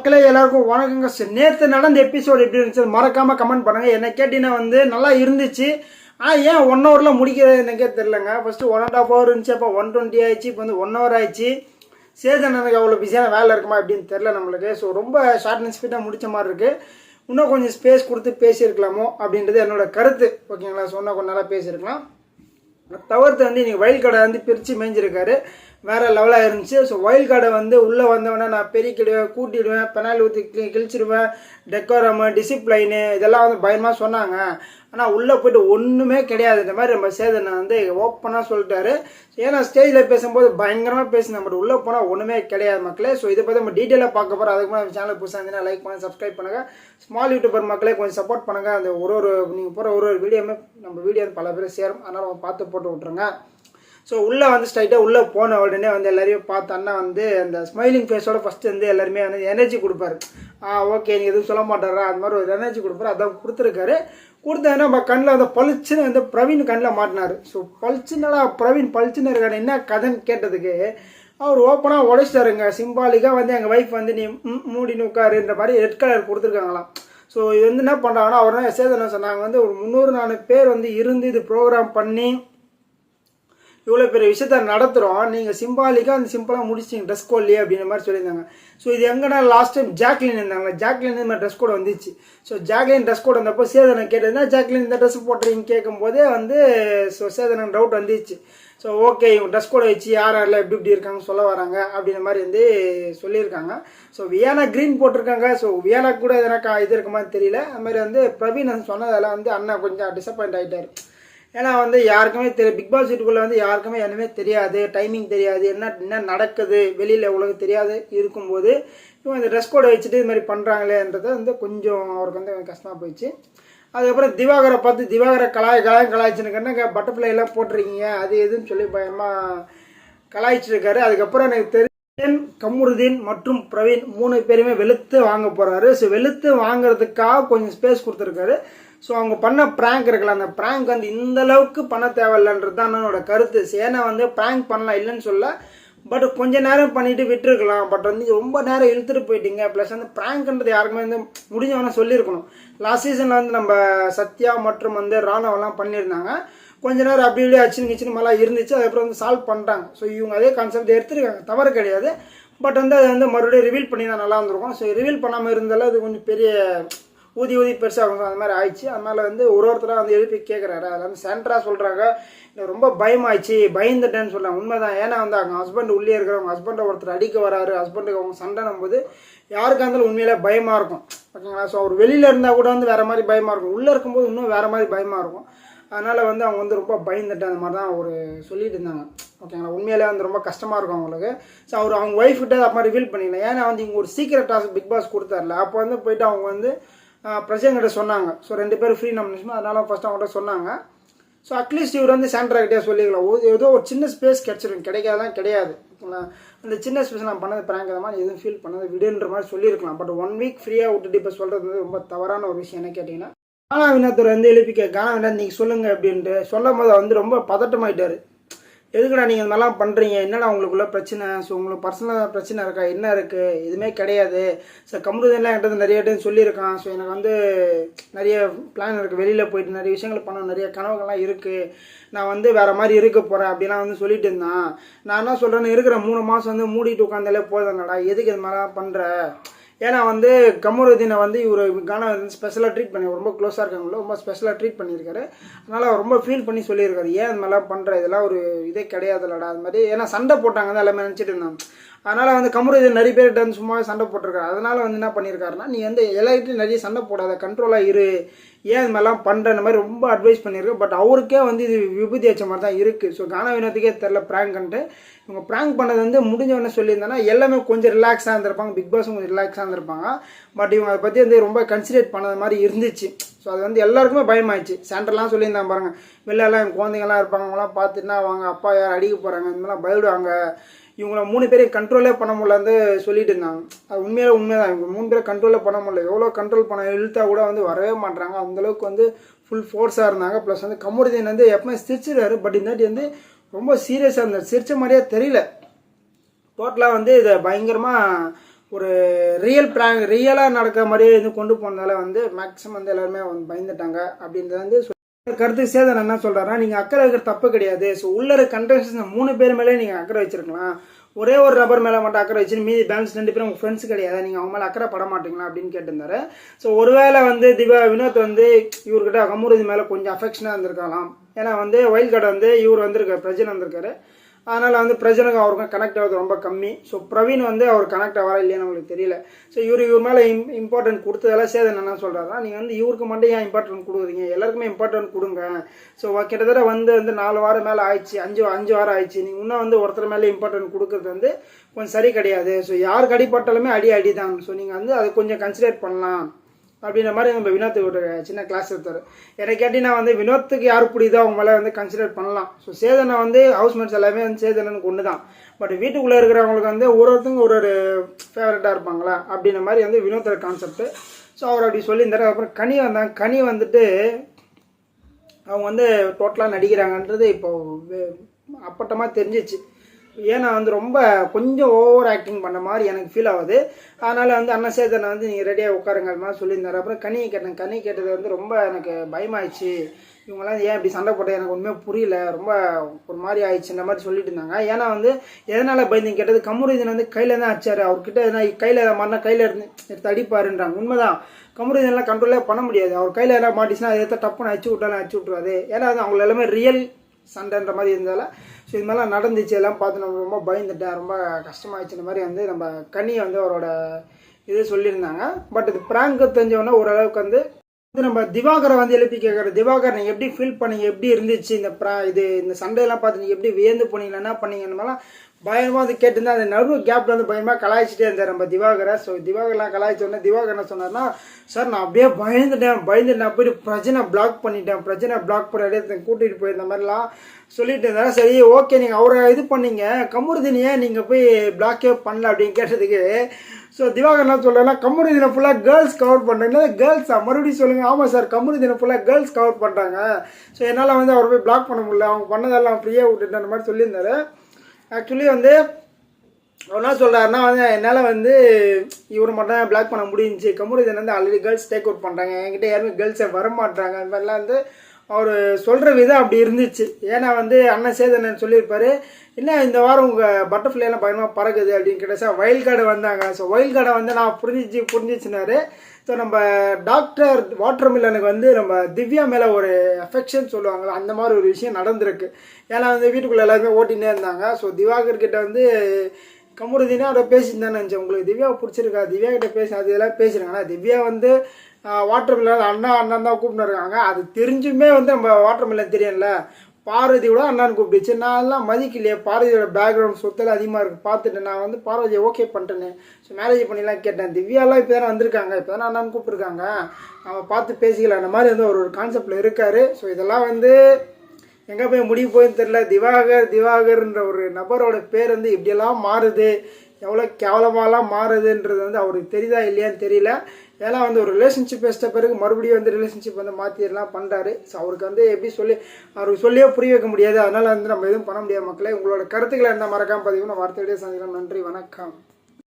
மக்களே எல்லாருக்கும் வணக்கங்க. சார் நேற்று நடந்த எபிசோடு எப்படி இருந்துச்சு மறக்காமல் கமெண்ட் பண்ணுங்க. என்ன கேட்டீங்கன்னா வந்து நல்லா இருந்துச்சு. ஆனால் ஏன் ஒன் ஹவரில் முடிக்கிறது எனக்கே தெரிலங்க first one and half hour இருந்துச்சு அப்போ ஒன் டுவெண்ட்டி ஆயிடுச்சு இப்போ வந்து ஒன் ஹவர் ஆயிடுச்சு. சேதன் எனக்கு அவ்வளோ பிஸியான வேலை இருக்குமா அப்படின்னு தெரில நம்மளுக்கு. ஸோ ரொம்ப ஷார்ட் அண்ட் ஸ்பீடாக முடிச்ச மாதிரி இருக்குது இன்னும் கொஞ்சம் ஸ்பேஸ் கொடுத்து பேசியிருக்கலாமோ அப்படின்றது என்னோட கருத்து. ஓகேங்களா சொன்னால் கொஞ்சம் நல்லா பேசியிருக்கலாம். தவிர்த்து வந்து இன்றைக்கி வயல் கடை வந்து பிரித்து மேய்ஞ்சிருக்காரு. வேற லெவலாக இருந்துச்சு. ஸோ ஒயில் கார்டை வந்து உள்ளே வந்தவொடனே நான் பெருக்கிடுவேன் கூட்டிடுவேன் பெனால் ஊற்றி கி கிழிச்சிடுவேன் டெக்கோரமு டிசிப்ளைனு இதெல்லாம் வந்து பயமாக சொன்னாங்க. ஆனால் உள்ளே போயிட்டு ஒன்றுமே கிடையாது. இந்த மாதிரி நம்ம சேதனை வந்து ஓப்பனாக சொல்லிட்டாரு. ஏன்னா ஸ்டேஜில் பேசும்போது பயங்கரமாக பேசின பட் உள்ளே போனால் ஒன்றுமே கிடையாது மக்களே. ஸோ இதை பற்றி நம்ம டீட்டெயிலாக பார்க்க போகிறோம் அதுக்கு முன்னாடி சேனல் புதுசாக இருந்தீங்கன்னா லைக் பண்ணி சப்ஸ்கிரைப் பண்ணுங்கள் ஸ்மால் யூடியூபர் மக்களே கொஞ்சம் சப்போர்ட் பண்ணுங்கள் அந்த ஒரு ஒரு நீங்கள் போகிற ஒரு ஒரு வீடியோமே நம்ம வீடியோ வந்து பல பேர் சேரும். அதனால் பார்த்து போட்டு விட்ருங்க ஸோ உள்ளே வந்து ஸ்ட்ரைட்டாக உள்ளே போன உடனே வந்து எல்லாரையும் பார்த்தோன்னா வந்து அந்த ஸ்மைலிங் ஃபேஸோட ஃபஸ்ட்டு வந்து எல்லாருமே வந்து எனர்ஜி கொடுப்பாரு. ஆ ஓகே நீங்கள் எதுவும் சொல்ல மாட்டாரா? அந்த மாதிரி ஒரு எனர்ஜி கொடுப்பாரு. அதான் கொடுத்துருக்காரு. கொடுத்தா நம்ம கண்ணில் அந்த பளிச்சுன்னு வந்து பிரவீன் கண்ணில் மாட்டினார். ஸோ பளிச்சுன்னடா பிரவீன் பளிச்சுன்னு இருக்காரு. என்ன கதைன்னு கேட்டதுக்கு அவர் ஓப்பனாக உடைச்சிட்டாருங்க. சிம்பாலிக்காக வந்து எங்கள் ஒய்ஃப் வந்து நீ மூடின்னு உட்காருன்ற மாதிரி ரெட் கலர் கொடுத்துருக்காங்களாம். ஸோ இது வந்து என்ன பண்ணுறாங்கன்னா அவர் தான் சேதனை சொன்னாங்க வந்து ஒரு முந்நூறு நாலு பேர் வந்து இருந்து இது ப்ரோக்ராம் பண்ணி இவ்வளோ பெரிய விஷயத்த நடத்துகிறோம் நீங்கள் சிம்பாலிக்காக அந்த சிம்பிளாக முடிச்சிங்க ட்ரெஸ் கோட்லேயே அப்படின்ற மாதிரி சொல்லியிருந்தாங்க. ஸோ இது எங்கன்னா லாஸ்ட் டைம் ஜாக்லின் இருந்தாங்க ஜாக்லின் இந்த மாதிரி ட்ரெஸ் கோட் வந்துச்சு. ஸோ ஜாக்லின் ட்ரெஸ் கோட் வந்தப்போ சேதனை கேட்டதுன்னா ஜாக்லின் இந்த ட்ரெஸ் போட்டுறீங்க கேட்கும்போதே வந்து ஸோ சேதனன் டவுட் வந்துச்சு. ஸோ ஓகே இவங்க ட்ரெஸ் கோடை வச்சு யார் யாரெல்லாம் எப்படி இப்படி இருக்காங்க சொல்ல வராங்க. அப்படின்ற மாதிரி வந்து சொல்லியிருக்காங்க. ஸோ வியானா க்ரீன் போட்டிருக்காங்க. ஸோ வியானா கூட எதனா கா- இது இருக்குமா தெரியல. அது மாதிரி வந்து பிரவீன் சொன்னதெல்லாம் வந்து அண்ணா கொஞ்சம் டிசப்பாயிண்ட் ஆகிட்டார் ஏன்னா வந்து யாருக்குமே தெரிய பிக் பாஸ் வீட்டுக்குள்ளே வந்து யாருக்குமே எதுவுமே தெரியாது டைமிங் தெரியாது என்ன என்ன நடக்குது வெளியில் உலகம் தெரியாது இருக்கும்போது இவங்க இந்த ட்ரெஸ் கோடை வச்சுட்டு இது மாதிரி பண்ணுறாங்களேன்றது வந்து கொஞ்சம் அவருக்கு வந்து கஷ்டமாக போயிடுச்சு. அதுக்கப்புறம் திவாகரை பார்த்து திவாகரை கலாய் கலாயம் கலாய்ச்சினுக்கன்னா பட்டர்ஃப்ளை எல்லாம் போட்டிருக்கீங்க அது எதுன்னு சொல்லி பயமாக கலாய்ச்சிருக்காரு. அதுக்கப்புறம் எனக்கு தெரியும் கமுருதீன் மற்றும் பிரவீன் மூணு பேருமே வெளுத்து வாங்க போறாரு. ஸோ வெளுத்து வாங்குறதுக்காக கொஞ்சம் ஸ்பேஸ் கொடுத்துருக்காரு. ஸோ அவங்க பண்ண ப்ராங்க் இருக்குல்ல அந்த ப்ராங்க் வந்து இந்த அளவுக்கு பண்ண தேவையில்லைன்றது தான் என்னோட கருத்து. சேனை வந்து ப்ராங்க் பண்ணலாம் இல்லைன்னு சொல்ல பட் கொஞ்ச நேரம் பண்ணிட்டு விட்டுருக்கலாம். பட் வந்து ரொம்ப நேரம் இழுத்துட்டு போயிட்டீங்க. ப்ளஸ் வந்து ப்ராங்க்ன்றது யாருக்குமே வந்து முடிஞ்சவனா சொல்லியிருக்கணும். லாஸ்ட் சீசனில் வந்து நம்ம சத்யா மற்றும் வந்து ராணவெல்லாம் பண்ணியிருந்தாங்க. கொஞ்ச நேரம் அப்படி இப்படி அச்சுன்னு கிச்சுன்னு இருந்துச்சு. அதுக்கப்புறம் வந்து சால்வ் பண்ணிட்டாங்க. ஸோ இவங்க அதே கான்செப்ட் எடுத்துருக்காங்க. தவறு கிடையாது. பட் வந்து அதை வந்து மறுபடியும் ரிவீல் பண்ணி தான் நல்லா இருந்திருக்கும். ஸோ ரிவீல் பண்ணாமல் இருந்தாலும் அது கொஞ்சம் பெரிய ஊதி ஊதி பெருசாகும் அந்த மாதிரி ஆயிடுச்சு. அதனால வந்து ஒரு ஒருத்தராக வந்து எழுப்பி கேட்குறாரு அதில் வந்து சென்டராக சொல்கிறாங்க ரொம்ப பயமாயிடுச்சு பயந்துட்டேன்னு சொல்கிறாங்க உண்மைதான். ஏன்னா வந்து அவங்க ஹஸ்பண்ட் உள்ளே இருக்கிறவங்க ஹஸ்பண்டை ஒருத்தர் அடிக்க வராரு ஹஸ்பண்டுக்கு அவங்க சண்டைனும் போது யாருக்கா இருந்தாலும் உண்மையிலே பயமாக இருக்கும். ஓகேங்களா? ஸோ அவர் வெளியில் இருந்தால் கூட வந்து வேறு மாதிரி பயமாக இருக்கும். உள்ளே இருக்கும்போது இன்னும் வேறு மாதிரி பயமாக இருக்கும். அதனால் வந்து அவங்க வந்து ரொம்ப பயந்துட்டு அந்த மாதிரி தான் ஒரு சொல்லிட்டு இருந்தாங்க. ஓகேங்களா? உண்மையிலே வந்து ரொம்ப கஷ்டமாக இருக்கும் அவங்களுக்கு. ஸோ அவர் அவங்க ஒய்ஃப் கிட்ட அப்போ ரிவீல் பண்ணிக்கலாம் ஏன்னா வந்து இங்கே ஒரு சீக்கிரம் டாஸ்க் பிக் பாஸ் கொடுத்தாருல. அப்போ வந்து போயிட்டு அவங்க வந்து பிரசங்கிட்ட சொன்னாங்க. ஸோ ரெண்டு பேரும் ஃப்ரீ நாமினேஷன் அதனால் ஃபஸ்ட் அவங்கள்ட்ட சொன்னாங்க. ஸோ அட்லீஸ்ட் இவர் வந்து சேண்ட்ராகிட்டே சொல்லிக்கலாம் ஏதோ ஒரு சின்ன ஸ்பேஸ் கிடச்சிரும் கிடைக்காதான் கிடையாது. ஓகேங்களா? அந்த சின்ன ஸ்பேஸ் நான் பண்ணது ப்ராங்க் தான் மாதிரி எதுவும் ஃபீல் பண்ணது விடுன்ற மாதிரி சொல்லியிருக்கலாம் பட் ஒன் வீக் ஃப்ரீயாக விட்டுட்டு இப்போ சொல்கிறது வந்து ரொம்ப தவறான ஒரு விஷயம் என்ன கேட்டிங்கன்னா கானா வினோத்தர் வந்து எழுப்பிக்க கானா வினோத் நீங்கள் சொல்லுங்கள் அப்படின்ட்டு. சொல்லும் போது வந்து ரொம்ப பதட்டமாயிட்டார். எதுக்குடா நீங்கள் இந்த மாதிரிலாம் பண்ணுறீங்க என்னடா உங்களுக்குள்ள பிரச்சனை? ஸோ உங்களுக்கு பர்சனலாக பிரச்சனை இருக்கா? என்ன இருக்குது எதுவுமே கிடையாது. ஸோ கம்ருதெல்லாம் என்கிட்ட நிறைய டைம் சொல்லியிருக்கான். ஸோ எனக்கு வந்து நிறைய பிளான் இருக்குது வெளியில் போயிட்டு நிறைய விஷயங்கள் பண்ண நிறைய கனவுகள்லாம் இருக்குது நான் வந்து வேறு மாதிரி இருக்க போகிறேன் அப்படிலாம் வந்து சொல்லிட்டு இருந்தான். நான் என்ன சொல்கிறேன்னு இருக்கிற மூணு மாதம் வந்து மூடிட்டு உட்காந்தாலே போதுங்கடா. எதுக்கு இது மாதிரிலாம் பண்ணுற ஏன்னா வந்து கமருதீனை வந்து இவர் கானா வந்து ஸ்பெஷலாக ட்ரீட் பண்ணி ரொம்ப க்ளோஸாக இருக்காங்களோ ரொம்ப ஸ்பெஷலாக ட்ரீட் பண்ணியிருக்காரு. அதனால் அவர் ரொம்ப ஃபீல் பண்ணி சொல்லியிருக்காரு. ஏன் அது மாதிரிலாம் பண்ணுற இதெல்லாம் ஒரு இதே கிடையாதுல்லடா. அது மாதிரி ஏன்னா சண்டை போட்டாங்க தான் எல்லாமே நினச்சிட்டு இருந்தாங்க. அதனால் வந்து கமருதீன் நிறைய பேர்கிட்ட வந்து சும்மாவே சண்டை போட்டிருக்காரு. அதனால் வந்து என்ன பண்ணியிருக்காருன்னா நீ வந்து எல்லார்கிட்டையும் நிறைய சண்டை போடாத கண்ட்ரோலாக இரு. ஏன் இது மாதிரிலாம் பண்ணுற மாதிரி ரொம்ப அட்வைஸ் பண்ணியிருக்கேன் பட் அவருக்கே வந்து இது விபூதி வச்ச மாதிரி தான் இருக்குது ஸோ கான வினோத்துக்கே தெரில ப்ராங்க்ன்ட்டு இவங்க ப்ராங்க் பண்ணது வந்து முடிஞ்சவொடனே சொல்லியிருந்தாங்கன்னா எல்லாமே கொஞ்சம் ரிலாக்ஸாக இருந்திருப்பாங்க. பிக் பாஸும் கொஞ்சம் ரிலாக்ஸாக இருந்திருப்பாங்க. பட் இவங்க அதை பற்றி வந்து ரொம்ப கன்சிடரேட் பண்ணது மாதிரி இருந்துச்சு. ஸோ அது வந்து எல்லாருக்குமே பயமாயிடுச்சு. சென்டர்லாம் சொல்லியிருந்தாங்க பாருங்கள் வெளிலலாம் என் குழந்தைங்கலாம் இருப்பாங்க. அவங்களாம் பார்த்துட்டுனா அவங்க அப்பா யார் அடிக்க போகிறாங்க இந்த மாதிரிலாம் பயப்படுவாங்க. இவங்கள மூணு பேரையும் கண்ட்ரோலே பண்ண முடியலன்னு சொல்லிட்டு இருந்தாங்க. அது உண்மையிலே உண்மைதான். இவங்க மூணு பேரை கண்ட்ரோலே பண்ண முடியல. எவ்வளோ கண்ட்ரோல் பண்ண இழுத்தா கூட வந்து வரவே மாட்றாங்க. அந்தளவுக்கு வந்து ஃபுல் ஃபோர்ஸாக இருந்தாங்க. ப்ளஸ் வந்து கமுருதீன் வந்து எப்பவுமே சிரிச்சிருக்காரு பட் இந்தாட்டி வந்து ரொம்ப சீரியஸாக இருந்தார் சிரிச்ச மாதிரியே தெரியல. டோட்டலாக வந்து இதை பயங்கரமாக ஒரு ரியல் பிராங்க் ரியலாக நடக்கிற மாதிரியே இது கொண்டு போனதால வந்து மேக்ஸிமம் வந்து எல்லாருமே வந்து பயந்துட்டாங்க. அப்படின்றது வந்து கருத்து சேதன் என்ன சொல்றாருன்னா நீங்கள் அக்கறை வைக்கிற தப்பு கிடையாது. ஸோ உள்ள இருக்க மூணு பேர் மேலே நீங்கள் அக்கறை வச்சிருக்கலாம். ஒரே ஒரு நபர் மேலே மட்டும் அக்கறை வச்சு மீதி பேலன்ஸ் ரெண்டு பேரும் உங்கள் ஃப்ரெண்ட்ஸ் கிடையாது. நீங்கள் அவங்க மேலே அக்கறை பட மாட்டீங்களா அப்படின்னு கேட்டிருந்தாரு. ஸோ ஒருவேளை வந்து திவா வினோத் வந்து இவர்கிட்ட கமுருதி மேலே கொஞ்சம் அஃபெக்ஷனாக இருந்திருக்கலாம். ஏன்னா வந்து ஒயில் கார்டு வந்து இவர் வந்திருக்காரு பிரஜன் வந்திருக்காரு. அதனால் வந்து பிரஜனுக்கும் அவருக்கும் கனெக்ட் ஆகுது ரொம்ப கம்மி. ஸோ பிரவீன் வந்து அவர் கனெக்ட் ஆகிறா இல்லையான்னு நம்மளுக்கு தெரியல. ஸோ இவர் இவர் மேலே இம் இம்பார்ட்டன்ட் கொடுத்ததெல்லாம் சேதன் என்ன சொல்கிறாரா நீங்கள் வந்து இவருக்கு மட்டும் ஏன் இம்பார்ட்டன்ட் கொடுக்குறீங்க? எல்லாருக்குமே இம்பார்ட்டன்ட் கொடுங்க. ஸோ கிட்டத்தட்ட வந்து வந்து நாலு வாரம் மேலே ஆயிடுச்சு அஞ்சு அஞ்சு வாரம் ஆயிடுச்சு. நீங்கள் இன்னும் வந்து ஒருத்தர் மேலே இம்பார்ட்டன்ட் கொடுக்குறது வந்து கொஞ்சம் சரி கிடையாது. ஸோ யாருக்கு அடிப்பட்டாலுமே அடி அடி தான் ஸோ நீங்கள் வந்து அதை கொஞ்சம் கன்சிடர் பண்ணலாம். அப்படின்ற மாதிரி நம்ம வினோத்துக்கு ஒரு சின்ன கிளாஸ் எடுத்தார். எனக்கு நான் வந்து வினோத்துக்கு யார் பிடிதோ அவங்க மேலே வந்து கன்சிடர் பண்ணலாம். ஸோ சேதனை வந்து ஹவுஸ்மேட்ஸ் எல்லாமே வந்து சேதனனுக்கு ஒன்று தான் பட் வீட்டுக்குள்ளே இருக்கிறவங்களுக்கு வந்து ஒரு ஒருத்தங்க ஒரு ஒரு ஃபேவரட்டாக இருப்பாங்களா? அப்படின்ற மாதிரி வந்து வினோத்தோட கான்செப்ட் ஸோ அவர் அப்படி சொல்லியிருந்தார் அப்புறம் கனி வந்தாங்க கனி வந்துட்டு அவங்க வந்து டோட்டலாக நடிக்கிறாங்கன்றது இப்போ அப்பட்டமாக தெரிஞ்சிச்சு. ஏன்னா வந்து ரொம்ப கொஞ்சம் ஓவர் ஆக்டிங் பண்ண மாதிரி எனக்கு ஃபீல் ஆகுது. அதனால் வந்து அன்னசேதனை சேதனை வந்து நீங்கள் ரெடியாக உட்காருங்க அது மாதிரி சொல்லியிருந்தாரு. அப்புறம் கனியை கேட்டேன். கனி கேட்டது வந்து ரொம்ப எனக்கு பயமாயிடுச்சு. இவங்கெல்லாம் ஏன் இப்படி சண்டை போட்டு எனக்கு ஒன்றுமே புரியல. ரொம்ப ஒரு மாதிரி ஆயிடுச்சுன்ற மாதிரி சொல்லிட்டு இருந்தாங்க. ஏன்னா வந்து எதனால் பயந்து கேட்டது கமருதீன் வந்து கையில் தான் அடிச்சார். அவர்கிட்ட எதனா கையில் எதாவது மாறினா கையில் இருந்து எடுத்து அடிப்பாருன்றாங்க. உண்மைதான். கமருதீன்லாம் கண்ட்ரோலே பண்ண முடியாது. அவர் கையில் எதாவது மாட்டிச்சுன்னா அதை எடுத்து டப்புன்னு அடிச்சு விட்டாலும் அடிச்சு விட்ருவாரு ஏன்னா அது அவங்க எல்லாமே ரியல் சண்டைன்ற மாதிரி இருந்தால ஸோ இது மாதிரிலாம் நடந்துச்சு எல்லாம் பார்த்து நம்ம ரொம்ப பயந்துட்டேன் ரொம்ப கஷ்டமாயிடுச்சு. இந்த மாதிரி வந்து நம்ம கனியை வந்து அவரோட இது சொல்லியிருந்தாங்க. பட் இது ப்ராங்க் தெரிஞ்சவொடனே ஓரளவுக்கு வந்து இது நம்ம திவாகரை வந்து எழுப்பி கேட்குற திவாகர் நீங்கள் எப்படி ஃபீல் பண்ணீங்க? எப்படி இருந்துச்சு இந்த ப்ரா இது இந்த சண்டையெல்லாம் பார்த்து நீங்கள் எப்படி வியந்து போனீங்க? என்ன பண்ணீங்க? பயமாக வந்து கேட்டிருந்தேன் அந்த நடு கேப்பில் வந்து பயமாக கலாய்ச்சிட்டே இருந்தார் நம்ம திவாகரை. ஸோ திவாகர்லாம் கலாய்ச்சோடனே திவாகர் என்ன சொன்னார்னா சார் நான் அப்படியே பயந்துட்டேன் பயந்துட்டு நான் பிரச்சனை பிளாக் பண்ணிட்டேன். பிரச்சனை பிளாக் பண்ண அப்படியே கூட்டிகிட்டு போயிருந்த மாதிரிலாம் சொல்லிட்டு இருந்தாரு. சரி ஓகே நீங்கள் அவரை இது பண்ணீங்க. கமுருதினியை நீங்கள் போய் பிளாக்கே பண்ணல அப்படின்னு கேட்டதுக்கு ஸோ திவாகர் சொல்லலாம் சொல்கிறேன்னா தினம் ஃபுல்லாக கேர்ள்ஸ் கவர் பண்ணுறீங்களா கேர்ள்ஸா மறுபடியும் சொல்லுங்கள் ஆமாம் சார் கமுருதினை ஃபுல்லாக கேர்ள்ஸ் கவர் பண்ணுறாங்க ஸோ என்னால் வந்து அவர் போய் பிளாக் பண்ண முடியல. அவங்க பண்ணதெல்லாம் ஃப்ரீயாக விட்டுட்டு அந்த மாதிரி சொல்லியிருந்தாரு. ஆக்சுவலி வந்து அவர் என்ன சொல்கிறாருன்னா வந்து என்னால் வந்து இவர் மட்டும் தான் பிளாக் பண்ண முடிஞ்சு கமுருதன் வந்து ஆல்ரெடி கேர்ள்ஸ் டேக் அவுட் பண்ணுறாங்க என்கிட்ட யாருமே கேர்ள்ஸை வரமாட்டாங்க அந்த மாதிரிலாம் வந்து அவர் சொல்கிற விதம் அப்படி இருந்துச்சு. ஏன்னா வந்து அண்ணன் சேதனன் சொல்லியிருப்பாரு என்ன இந்த வாரம் உங்கள் பட்டர்ஃப்ளைலாம் பயணமாக பறக்குது அப்படின்னு கேட்டால் சார் வயல் கார்டு வந்தாங்க. ஸோ வயல் கார்டை வந்து நான் புரிஞ்சிச்சு புரிஞ்சிச்சுனாரு. ஸோ நம்ம டாக்டர் வாட்டர் மில்லனுக்கு வந்து நம்ம திவ்யா மேலே ஒரு அஃபெக்ஷன் சொல்லுவாங்களா அந்த மாதிரி ஒரு விஷயம் நடந்திருக்கு. ஏன்னா வந்து வீட்டுக்குள்ளே எல்லாருமே ஓட்டினே இருந்தாங்க. ஸோ திவாகர் கிட்ட வந்து கமுருதினா அவரை பேசியிருந்தேன்னு நினச்சேன். உங்களுக்கு திவ்யா பிடிச்சிருக்கா? திவ்யா கிட்ட பேசி அது இதெல்லாம் பேசியிருக்காங்க திவ்யா வந்து வாட்டர் மில்லன் அண்ணா அண்ணன் தான் கூப்பிட்டு இருக்காங்க அது தெரிஞ்சுமே வந்து நம்ம வாட்டர் மில்லன் தெரியும்ல. பார்வதியோட அண்ணான்னு கூப்பிடுச்சு நான் எல்லாம் மதிக்கலையே. பார்வதியோட பேக்ரவுண்ட் சொத்தில் அதிகமாக இருக்குது பார்த்துட்டு நான் வந்து பார்வதியை ஓகே பண்ணிட்டேனே. ஸோ மேரேஜ் பண்ணிலாம் கேட்டேன். திவ்யாலாம் இப்போ தானே வந்திருக்காங்க. இப்போ தானே அண்ணான்னு கூப்பிட்ருக்காங்க நம்ம பார்த்து பேசிக்கலாம். அந்த மாதிரி வந்து ஒரு ஒரு கான்செப்டில் இருக்கார். ஸோ இதெல்லாம் வந்து எங்கே போய் முடிவு போயின்னு தெரில திவாகர் திவாகர்ன்ற ஒரு நபரோட பேர் வந்து இப்படியெல்லாம் மாறுது. எவ்வளோ கேவலமாலாம் மாறுதுன்றது வந்து அவருக்கு தெரியுதா இல்லையான்னு தெரியல. ஏன்னா வந்து ஒரு ரிலேஷன்ஷிப் வச்சிட்ட பிறகு மறுபடியும் வந்து ரிலேஷன்ஷிப் வந்து மாற்றிடலாம் பண்ணுறாரு ஸோ அவருக்கு வந்து எப்படி சொல்லி அவருக்கு சொல்லியே புரிய வைக்க முடியாது. அதனால் வந்து நம்ம எதுவும் பண்ண முடியாது மக்களே. உங்களோட கருத்துக்களை என்ன மறக்காமல் பதிவு நான் வார்த்தையோடய நன்றி வணக்கம்.